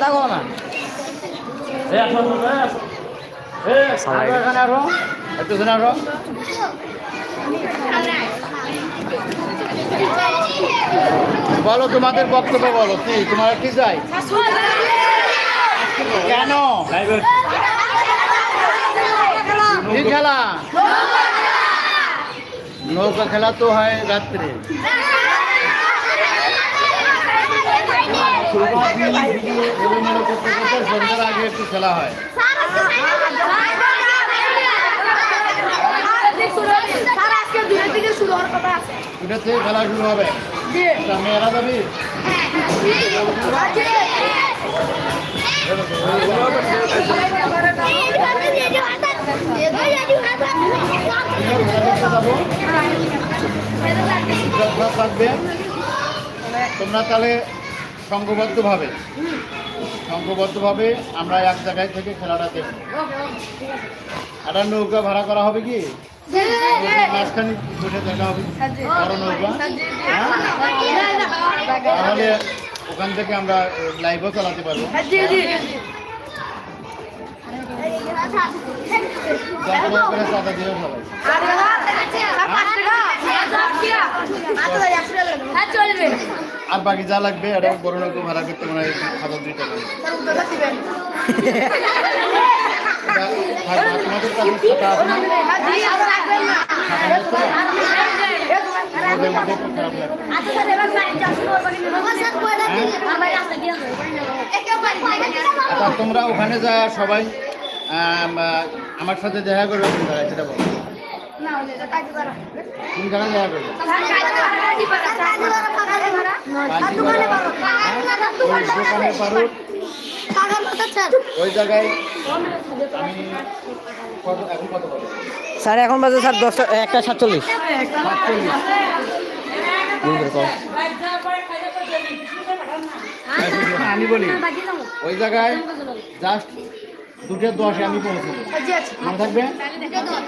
কথা কো না। একটু বলো তোমাদের বক্তব্য বলো। কি তোমার কি চাই? কেন? কি খেলা? নৌকা খেলা তো হয় রাত্রে। এলোমেলো করতে করতে সন্ধ্যার আগে একটু খেলা হয় এটা থেকে খেলা শুরু হবে তা মেয়েরা যাবি যাব শিক্ষকরা থাকবে তোমরা তাহলে সংঘবদ্ধভাবে। সংঘবদ্ধভাবে আমরা এক জায়গায় থেকে খেলাটা দেখব। একটা নৌকা ভাড়া করা হবে কি? মাঝখানে বসে দেখা হবে। বড় নৌকা। হ্যাঁ? তাহলে ওখান থেকে আমরা লাইভও চালাতে পারব। চাঁদা দিয়েও সবাই আর বাকি যা লাগবে এটা বড় নৌকা ভাড়া করতে মনে হয় হাজার দুই টাকা। আচ্ছা তোমরা ওখানে যা সবাই আমার সাথে দেখা করবে সেটা বলো কোন জায়গায় দেখা করবে ওই দোকানে পারো। ওই জায়গায় আমি কত এখন কত স্যার এখন বাজে স্যার দশটা একটা সাতচল্লিশ। সাতচল্লিশ আমি বলি। ওই জায়গায় জাস্ট দুটো দশে আমি পৌঁছবো মনে থাকবে?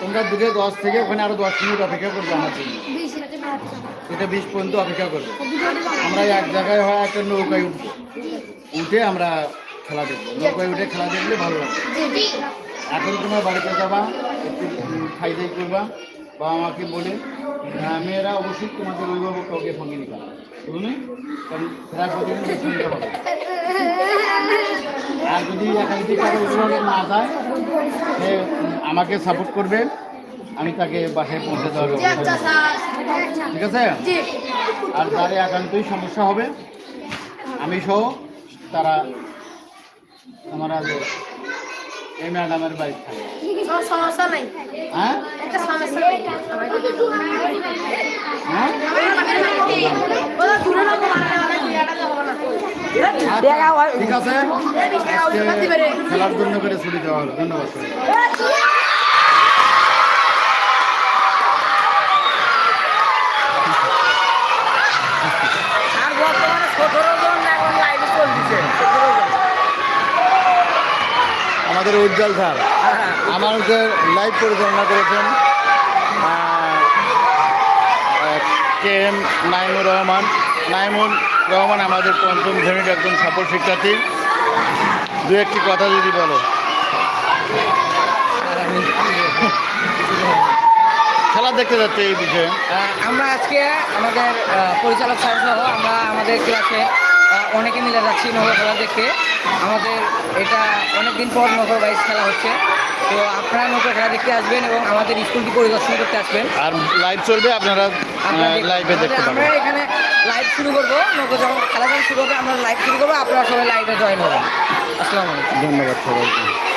তোমরা দুটো দশ থেকে ওখানে আরও দশ মিনিট অপেক্ষা করবে আমার জন্য। এটা বিশ পর্যন্ত অপেক্ষা করবে। আমরা এক জায়গায় হয় একটা নৌকায় উঠবো। উঠে আমরা খেলা দেখব। নৌকায় উঠে খেলা দেখলে ভালো লাগবে। এখন তোমার বাড়িতে যাবা একটু খাই দাই করবা। বাবা মাকে বলে আহ, মেয়েরা অবশ্যই তোমাদের অভিভাবক কাউকে সঙ্গে নিবা বুঝলি? কারণ শুনতে হবে আর যদি এখান থেকে না যায় সে আমাকে সাপোর্ট করবে। আমি তাকে বাসায় পৌঁছে দেওয়ার ব্যবস্থা ঠিক আছে? আর যার একান্তই সমস্যা হবে আমি সহ তারা আমার আগে এই ম্যাডামের বাড়ি থাকে সমস্যা নাই। হ্যাঁ? সমস্যা নাই হ্যাঁ ওরা দূরে লোক মারা অনেক বিয়াটা হবে না আচ্ছা, আমাদের উজ্জ্বল স্যার আমাদের লাইভ পরিচালনা করেছেন কে এম নাইমুর রহমান নাইমুর রহমান আমাদের পঞ্চম শ্রেণির একজন সফল শিক্ষার্থী। দু একটি কথা যদি বলো। খেলা দেখতে যাচ্ছে এই বিষয়ে। আমরা আজকে আমাদের পরিচালক স্যার সহ আমরা আমাদের ক্লাসে অনেকে মিলে যাচ্ছি নগর খেলা দেখতে। আমাদের এটা অনেকদিন পর নগর বাইস খেলা হচ্ছে। তো আপনারা নগর খেলা দেখতে আসবেন এবং আমাদের স্কুলটি পরিদর্শন করতে আসবেন। আর লাইভ চলবে আপনারা লাইভে দেখতে পাবেন আমরা এখানে লাইভ শুরু করব। নগর যখন খেলা যখন শুরু হবে আমরা লাইভ শুরু করব আপনারা সবাই লাইভে জয়েন হবেন। আসসালামু আলাইকুম। ধন্যবাদ সবাইকে।